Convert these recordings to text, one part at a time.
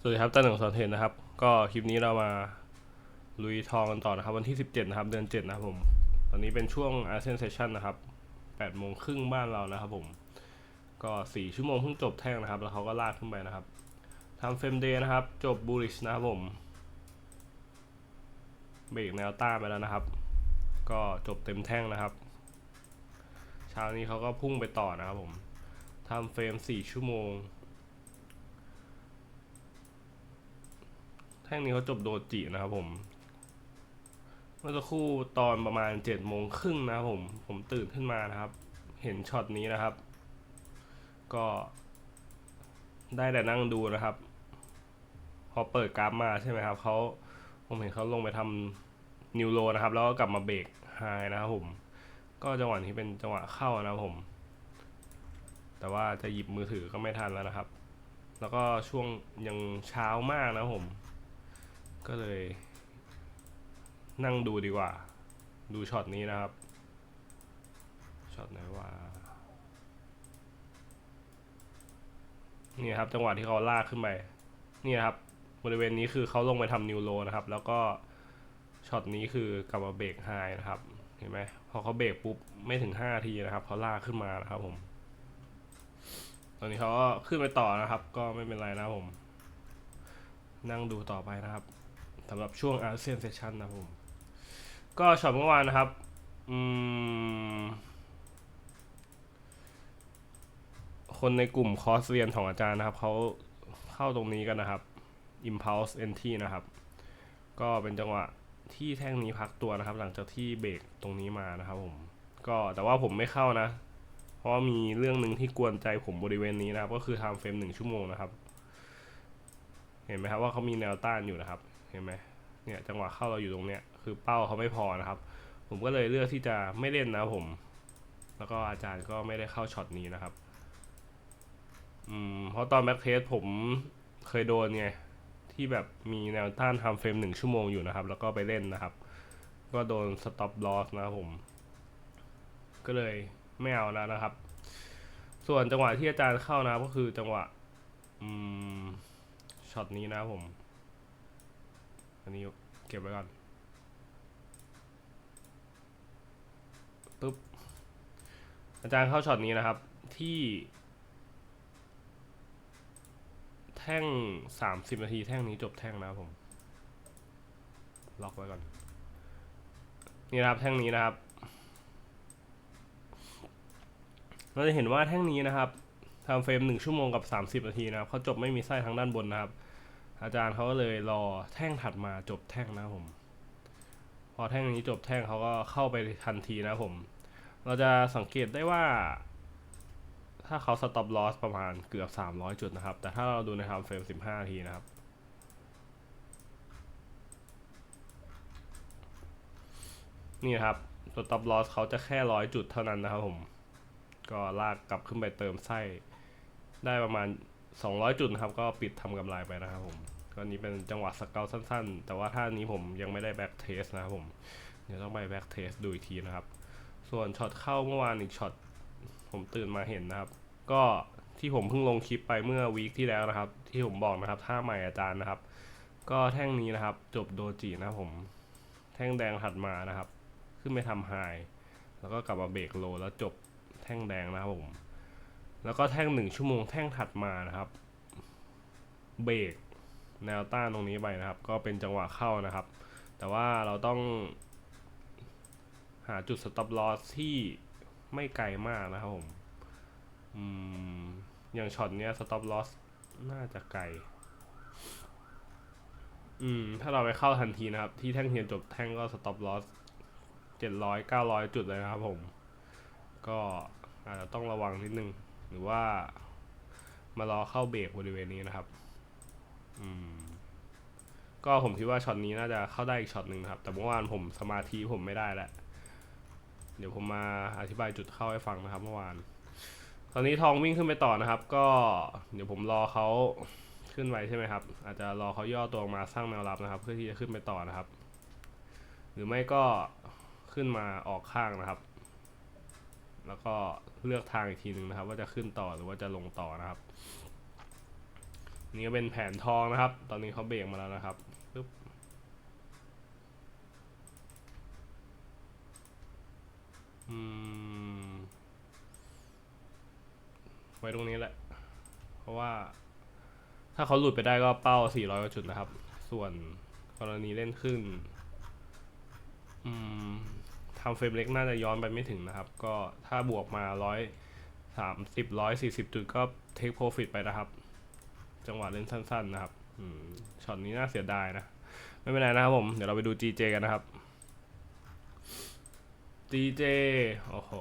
สวัสดีครับตั้นหนึ่งสอนเทนนะครับ ก็คลิปนี้เรามาลุยทองกันต่อนะครับ วันที่ 17 นะครับ เดือน 7 นะครับผม ตอนนี้เป็นช่วงอาเซียนเซสชันนะครับ8โมงครึ่งบ้านเรานะครับผม ก็ 4 ชั่วโมงเพิ่งจบแท่งนะครับ แล้วเขาก็ลากขึ้นไปนะครับทำเฟรมเดย์นะครับ จบบูริชนะครับผม เบรกแนวต้านไปแล้วนะครับ ก็จบเต็มแท่งนะครับ เช้านี้เขาก็พุ่งไปต่อนะครับผมทำเฟรม 4 ชั่วโมง แท่งนี้เขาจบโดจินะครับผม เมื่อสักครู่ตอนประมาณเจ็ดโมงครึ่งนะครับผม ผมตื่นขึ้นมานะครับ เห็นช็อตนี้นะครับ ก็ได้แต่นั่งดูนะครับ พอเปิดกราฟมาใช่ไหมครับเขาผมเห็นเขาลงไปทำนิวโรนะครับ แล้วก็กลับมาเบรกไฮนะครับผม ก็จังหวะนี้เป็นจังหวะเข้านะครับผม แต่ว่าจะหยิบมือถือก็ไม่ทันแล้วนะครับ แล้วก็ช่วงยังเช้ามากนะผม ก็เลย นั่งดูดีกว่า ดูช็อตนี้นะครับ ช็อตไหนว่านี่ครับจังหวะที่เขาลากขึ้นไปนี่ครับ บริเวณนี้คือเขาลงไปทำนิวโรนะครับ แล้วก็ช็อตนี้คือกลับมาเบรกไฮนะครับเห็นไหมพอเขาเบรกปุ๊บไม่ถึง5นาทีนะครับเขาลากขึ้นมานะครับผม ตอนนี้เขาก็ขึ้นไปต่อนะครับ ก็ไม่เป็นไรนะครับผม นั่งดูต่อไปนะครับ สำหรับช่วงอาเซียนเซสชันนะผม ก็ช็อตเมื่อวานนะครับ อืม คนในกลุ่มคอร์สเรียนของอาจารย์นะครับ เขาเข้าตรงนี้กันนะครับ impulse entry นะครับ ก็เป็นจังหวะที่แท่งนี้พักตัวนะครับ หลังจากที่เบรกตรงนี้มานะครับผม ก็แต่ว่าผมไม่เข้านะ เพราะมีเรื่องหนึ่งที่กวนใจผมบริเวณนี้นะครับ ก็คือ time frame หนึ่งชั่วโมงนะครับ เห็นไหมครับว่าเขามีแนวต้านอยู่นะครับ เห็นไหมเนี่ยจังหวะเข้าเราอยู่ตรงเนี้ยคือเป้าเขาไม่พอนะครับ ผมก็เลยเลือกที่จะไม่เล่นนะผม แล้วก็อาจารย์ก็ไม่ได้เข้าช็อตนี้นะครับอืมเพราะตอนแบ็กเทสผมเคยโดนไงที่แบบมีแนวต้านทำเฟรมหนึ่งชั่วโมงอยู่นะครับ แล้วก็ไปเล่นนะครับ ก็โดนสต็อปลอสนะครับผม ก็เลยไม่เอาแล้วนะครับ ส่วนจังหวะที่อาจารย์เข้านะก็คือจังหวะอืมช็อตนี้นะผม อันนี้เก็บไว้ก่อนปุ๊บอาจารย์เข้าช็อตนี้นะครับที่ แท่งสามสิบนาทีแท่งนี้จบแท่งนะครับผม ล็อกไว้ก่อน นี่นะครับแท่งนี้นะครับ เราจะเห็นว่าแท่งนี้นะครับทำเฟรมหนึ่งชั่วโมงกับสามสิบนาทีนะครับเขาจบไม่มีไส้ทางด้านบนนะครับ อาจารย์เขาก็เลยรอแท่งถัดมาจบแท่งนะผม พอแท่งนี้จบแท่งเขาก็เข้าไปทันทีนะผม เราจะสังเกตได้ว่า ถ้าเขาสต็อปลอสประมาณเกือบ 300 จุดนะครับ แต่ถ้าเราดูในไทม์เฟรม 15 นาทีนะครับนี่ครับสต็อปลอสเขาจะแค่ร้อยจุดเท่านั้นนะครับผม ก็ลากกลับขึ้นไปเติมไส้ได้ประมาณ 200 จุดนะครับ ก็ปิดทำกำไรไปนะครับผมก็นี้เป็นจังหวะสเกลสั้นๆ แต่ว่าท่านี้ผมยังไม่ได้แบ็กเทสนะครับผม เดี๋ยวต้องไปแบ็กเทสดูอีกทีนะครับ ส่วนช็อตเข้าเมื่อวานอีกช็อตผมตื่นมาเห็นนะครับ ก็ที่ผมเพิ่งลงคลิปไปเมื่อวีคที่แล้วนะครับ ที่ผมบอกนะครับท่าใหม่อาจารย์นะครับ ก็แท่งนี้นะครับ จบโดจินะผม แท่งแดงถัดมานะครับ ขึ้นไปทำไฮแล้วก็กลับมาเบรกโลแล้วจบแท่งแดงนะครับผม แล้วก็แท่งหนึ่งชั่วโมงแท่งถัดมานะครับ เบรกแนวต้านตรงนี้ไปนะครับ ก็เป็นจังหวะเข้านะครับ แต่ว่าเราต้องหาจุด stop loss ที่ไม่ไกลมากนะครับผมอย่างช็อตเนี้ย stop loss น่าจะไกล อืม ถ้าเราไปเข้าทันทีนะครับ ที่แท่งเทียนจบแท่งก็ stop loss เจ็ดร้อยเก้าร้อยจุดเลยนะครับผม ก็อาจจะต้องระวังนิดนึง หรือว่ามารอเข้าเบรกบริเวณนี้นะครับ อืม ก็ผมคิดว่าช็อตนี้น่าจะเข้าได้อีกช็อตหนึ่งครับ แต่เมื่อวานผมสมาธิผมไม่ได้แล้วเดี๋ยวผมมาอธิบายจุดเข้าให้ฟังนะครับ เมื่อวาน ตอนนี้ทองวิ่งขึ้นไปต่อนะครับ ก็เดี๋ยวผมรอเขาขึ้นไปใช่ไหมครับ อาจจะรอเขาย่อตัวมาสร้างแนวรับนะครับ เพื่อที่จะขึ้นไปต่อนะครับ หรือไม่ก็ขึ้นมาออกข้างนะครับ แล้วก็เลือกทางอีกทีหนึ่งนะครับ ว่าจะขึ้นต่อหรือว่าจะลงต่อนะครับ นี่ก็เป็นแผนทองนะครับ ตอนนี้เขาเบรกมาแล้วนะครับปึ๊บอืมไว้ตรงนี้แหละ เพราะว่าถ้าเขาหลุดไปได้ก็เป้า 400กว่าจุดนะครับ ส่วนกรณีเล่นขึ้น อืมำเฟรมเล็กน่าจะย้อนไปไม่ถึงนะครับ ก็ถ้าบวกมาร้อยสามสิบร้อยสี่สิบจุดก็เทคโปรฟิตไปนะครับ จังหวะเล่นสั้น ๆ นะครับอช็อตนี้น่าเสียดายนะ ไม่เป็นไรนะครับผม เดี๋ยวเราไปดู GJ กันนะครับ GJ โอ้โห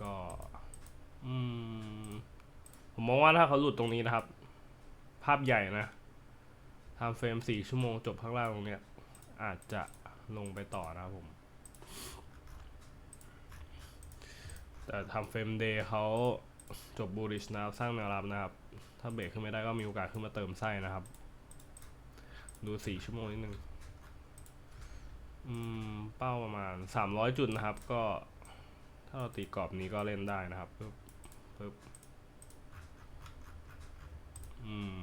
ก็อืมผมมองว่าถ้าเขาหลุดตรงนี้นะครับ ภาพใหญ่นะทำเฟรมสี่ชั่วโมงจบข้างล่างตรงเนี้ยอาจจะลงไปต่อนะครับผม แต่ทำเฟรมเดย์เขาจบบูริชนะครับสร้างแนวรับนะครับ ถ้าเบรกขึ้นไม่ได้ก็มีโอกาสขึ้นมาเติมไส้นะครับ ดูสี่ชั่วโมงนิดนึงอืมเป้าประมาณสามร้อยจุดนะครับ ก็ ถ้าเราตีกรอบนี้ก็เล่นได้นะครับปึ๊บปึ๊บอืม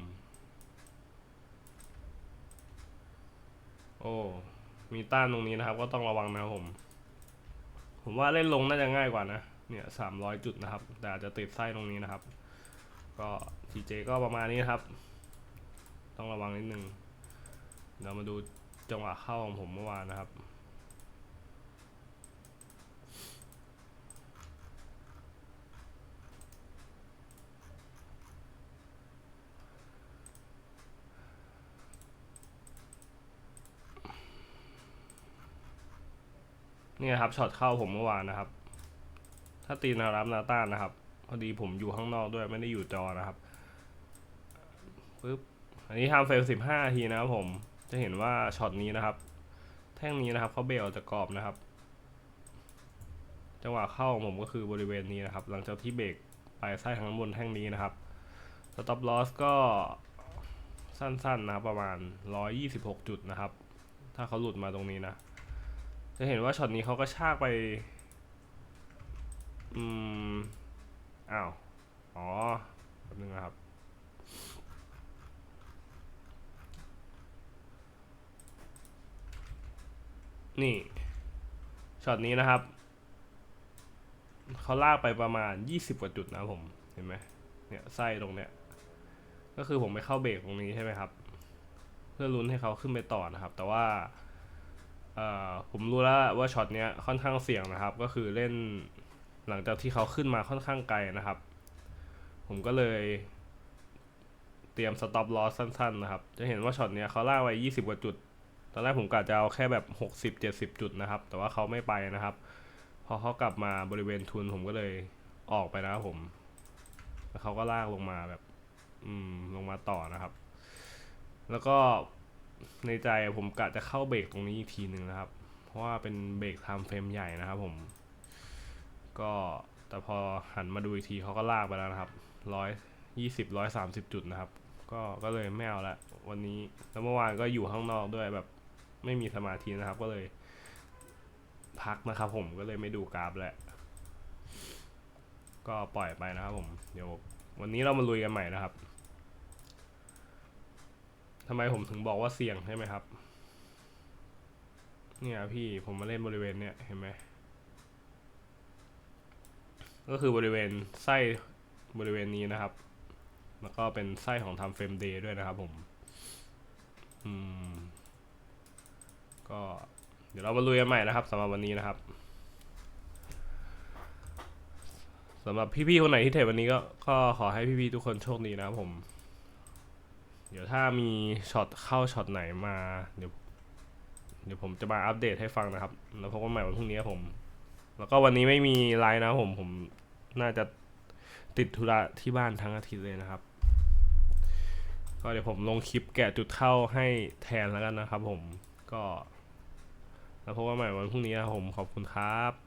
โอ้ มีต้านตรงนี้นะครับ ก็ต้องระวังนะครับผม ผมว่าเล่นลงน่าจะง่ายกว่านะ เนี่ยสามร้อยจุดนะครับ แต่อาจจะติดไส้ตรงนี้นะครับ ก็ TJ ก็ประมาณนี้นะครับ ต้องระวังนิดนึงเรามาดูจังหวะเข้าของผมเมื่อวานนะครับนี่นะครับช็อตเข้าผมเมื่อวานนะครับาตีนารับนาต้านนะครับ พอดีผมอยู่ข้างนอกด้วยไม่ได้อยู่จอนะครับปึ๊บอันนี้ทำเฟรมสิบห้าทีนะครับผมจะเห็นว่าช็อตนี้นะครับ แท่งนี้นะครับเขาเบรกออกจากกรอบนะครับ จังหวะเข้าผมก็คือบริเวณนี้นะครับ หลังจากที่เบรกไปไส้ทางบนแท่งนี้นะครับสต็อปลอสก็สั้นๆนะครับประมาณ 126 จุดนะครับ ถ้าเขาหลุดมาตรงนี้นะ จะเห็นว่าช็อตนี้เขาก็ชากไป อืม อ้าว อ๋อแป๊บนึงนะครับนี่ช็อตนี้นะครับเขาลากไปประมาณ 20 กว่าจุดนะผมเห็นไหมเนี่ยไส้ตรงเนี้ยก็คือผมไปเข้าเบรกตรงนี้ใช่ไหมครับ เพื่อลุ้นให้เขาขึ้นไปต่อนะครับ แต่ว่าผมรู้แล้วว่าช็อตเนี้ยค่อนข้างเสี่ยงนะครับ ก็คือเล่น หลังจากที่เขาขึ้นมาค่อนข้างไกลนะครับ ผมก็เลย เตรียมสต็อปลอสสั้นๆนะครับ จะเห็นว่าช็อตเนี้ยเขาล่าไว้ 20 กว่าจุด ตอนแรกผมกะจะเอาแค่แบบ 60 70 จุดนะครับ แต่ว่าเขาไม่ไปนะครับ พอเขากลับมาบริเวณทุนผมก็เลยออกไปนะครับผมแล้วเขาก็ลากลงมาแบบ อืม ลงมาต่อนะครับ แล้วก็ในใจผมกะจะเข้าเบรกตรงนี้อีกทีหนึ่งนะครับ เพราะว่าเป็นเบรกไทม์เฟรมใหญ่นะครับผม ก็แต่พอหันมาดูอีกทีเขาก็ลากไปแล้วนะครับร้อยยี่สิบร้อยสามสิบจุดนะครับ ก็ก็เลยไม่เอาละวันนี้แล้วเมื่อวานก็อยู่ข้างนอกด้วยแบบไม่มีสมาธินะครับ ก็เลยพักนะครับผมก็เลยไม่ดูกราฟแหล้วก็ปล่อยไปนะครับผมเดี๋ยววันนี้เรามาลุยกันใหม่นะครับทำไมผมถึงบอกว่าเสี่ยงใช่ไหมครับ เนี่ยพี่ผมมาเล่นบริเวณเนี่ยเห็นไหม ก็คือบริเวณไส้บริเวณนี้นะครับ แล้วก็เป็นไส้ของทำเฟรมเดย์ด้วยนะครับผม อืม ก็เดี๋ยวเรามาลุยกันใหม่นะครับสำหรับวันนี้นะครับสำหรับพี่ๆคนไหนที่เทรดวันนี้ก็ก็ขอให้พี่ๆทุกคนโชคดีนะครับผม เดี๋ยวถ้ามีช็อตเข้าช็อตไหนมา เดี๋ยว เดี๋ยวผมจะมาอัปเดตให้ฟังนะครับ แล้วพบกันใหม่วันพรุ่งนี้ครับผม แล้วก็วันนี้ไม่มีไลน์นะผมผมน่าจะติดธุระที่บ้านทั้งอาทิตย์เลยนะครับ ก็เดี๋ยวผมลงคลิปแกะจุดเข้าให้แทนแล้วกันนะครับผมก็ แล้วพบกันใหม่วันพรุ่งนี้นะผมขอบคุณครับ